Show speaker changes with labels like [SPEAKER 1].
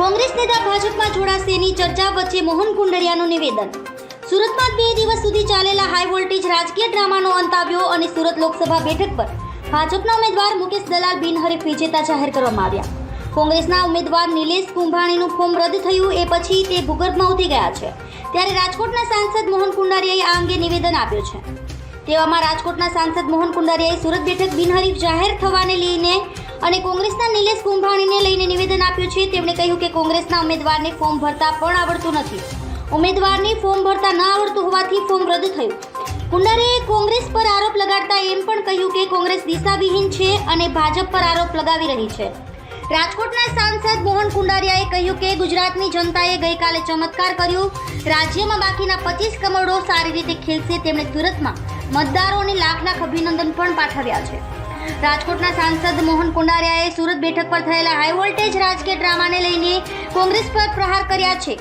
[SPEAKER 1] કોંગ્રેસ નેતા ભાજપમાં જોડાશેની ચર્ચા વચ્ચે મોહન કુંડરિયાનું નિવેદન. સુરતમાં બે દિવસ સુધી ચાલેલા હાઈ વોલ્ટેજ રાજકીય ડ્રામાનો અંત આવ્યો અને સુરત લોકસભા બેઠક પર ભાજપના ઉમેદવાર મુકેશ દલાલ બિનહરીફ વિજેતા જાહેર કરવામાં આવ્યા. કોંગ્રેસના ઉમેદવાર નિલેશ કુંભાણીનું ફોર્મ રદ થયું એ પછી તે ભૂગર્ભમાં ઉતરી ગયા છે. ત્યારે રાજકોટના સાંસદ મોહન કુંડારિયાએ આ અંગે નિવેદન આપ્યું છે. તેવામાં રાજકોટના સાંસદ મોહન કુંડારિયાએ સુરત બેઠક બિનહરીફ જાહેર થવાને લઈને અને કોંગ્રેસના નિલેશ કુંભાણીને લઈને નિવેદન આપ્યું છે. તેમણે કહ્યું કે કોંગ્રેસના ઉમેદવારને ફોર્મ ભરતા પણ આવડતું નથી. ઉમેદવારને ફોર્મ ભરતા ન આવડતું હોવાથી ફોર્મ રદ થયું. કુંડારિયાએ કોંગ્રેસ પર આરોપ લગાડતા એમ પણ કહ્યું કે કોંગ્રેસ દિશાવિહીન છે અને ભાજપ પર આરોપ લગાવી રહી છે. રાજકોટના સાંસદ મોહન કુંડારિયાએ કહ્યું કે ગુજરાતની જનતાએ ગઈકાલે ચમત્કાર કર્યો. રાજ્યમાં બાકીના પચીસ કરોડો સારી રીતે ખેલશે તેમણે સુરતમાં મતદારોને લાખ અભિનંદન પણ પાઠવ્યા છે. રાજકોટના સાંસદ મોહન કુંડારિયાએ સુરત બેઠક પર થયેલા હાઈ વોલ્ટેજ રાજકીય ડ્રામાને લઈને કોંગ્રેસ પર પ્રહાર કર્યા છે.